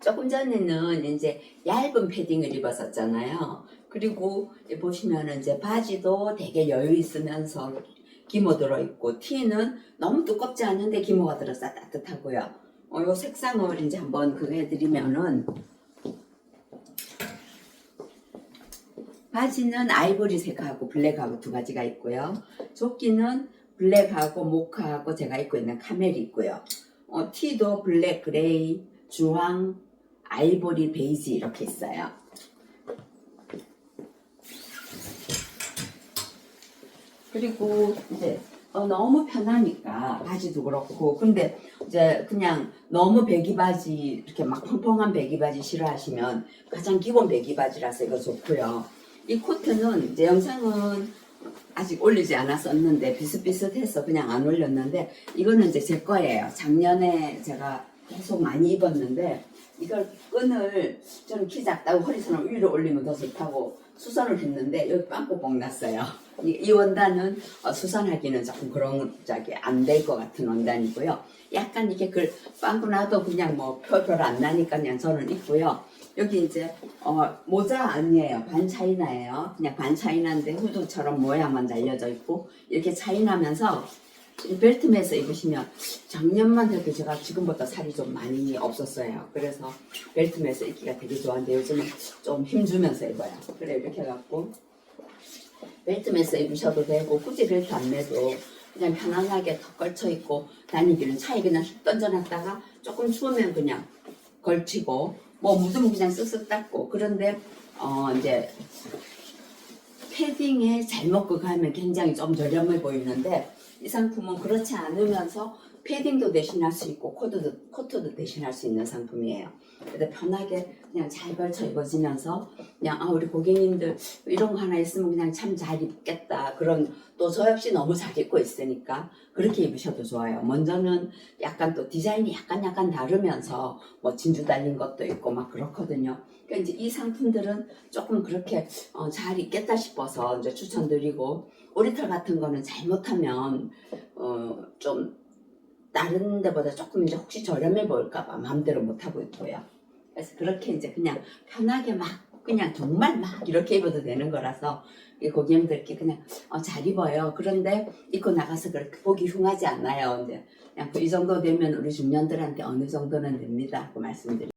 조금 전에는 이제 얇은 패딩을 입었었잖아요. 그리고 보시면은 이제 바지도 되게 여유 있으면서 기모 들어있고 티는 너무 두껍지 않은데 기모가 들어서 따뜻하고요. 어, 요 색상을 이제 한번 그거 해드리면은 바지는 아이보리색하고 블랙하고 두 가지가 있고요. 조끼는 블랙하고 모카하고 제가 입고 있는 카멜이 있고요. 어, 티도 블랙, 그레이, 주황, 아이보리, 베이지 이렇게 있어요. 그리고 이제 어, 너무 편하니까 바지도 그렇고 근데 이제 그냥 너무 배기 바지 이렇게 막 펑펑한 배기 바지 싫어하시면 가장 기본 배기 바지라서 이거 좋고요. 이 코트는 이제 영상은 아직 올리지 않았었는데 비슷비슷해서 그냥 안 올렸는데 이거는 이제 제 거예요. 작년에 제가 계속 많이 입었는데 이걸 끈을 저는 키 작다고 허리선을 위로 올리면 더 좋다고 수선을 했는데 여기 빵꾸뽕 났어요. 이, 이 원단은 어, 수선하기는 조금 그런 저기 안 될 것 같은 원단이고요. 약간 이게 그 빵꾸 나도 그냥 뭐 펴별 안 나니까 그냥 저는 입고요. 여기 이제 어, 모자 아니에요. 반 차이나예요. 그냥 반 차이나인데 후드처럼 모양만 날려져 있고 이렇게 차이나면서 이 벨트매서 입으시면 작년만 해도 제가 지금보다 살이 좀 많이 없었어요. 그래서 벨트매서 입기가 되게 좋아하는데 요즘은 좀 힘주면서 입어요. 그래 이렇게 해갖고 벨트매서 입으셔도 되고 굳이 벨트 안 매도 그냥 편안하게 턱 걸쳐 입고 다니기는 차에 그냥 휙 던져놨다가 조금 추우면 그냥 걸치고 뭐 묻으면 그냥 쓱쓱 닦고 그런데 어 이제 패딩에 잘못 그거 하면 굉장히 좀 저렴해 보이는데 이 상품은 그렇지 않으면서 패딩도 대신할 수 있고 코트도, 코트도 대신할 수 있는 상품이에요. 그래서 편하게 그냥 잘 걸쳐 입어지면서 그냥 아 우리 고객님들 이런 거 하나 있으면 그냥 참 잘 입겠다 그런 또 저 역시 너무 잘 입고 있으니까 그렇게 입으셔도 좋아요. 먼저는 약간 또 디자인이 약간 약간 다르면서 뭐 진주 달린 것도 있고 막 그렇거든요. 그러니까 이제 이 상품들은 조금 그렇게 어, 잘 입겠다 싶어서 이제 추천드리고 오리털 같은 거는 잘못하면 어, 좀 다른 데보다 조금 이제 혹시 저렴해 보일까봐 마음대로 못 하고 있고요. 그래서 그렇게 이제 그냥 편하게 막 그냥 정말 막 이렇게 입어도 되는 거라서 이 고객님들께 그냥 어, 잘 입어요. 그런데 입고 나가서 그렇게 보기 흉하지 않아요. 이제 그냥 그이 정도 되면 우리 중년들한테 어느 정도는 됩니다. 그 말씀드리.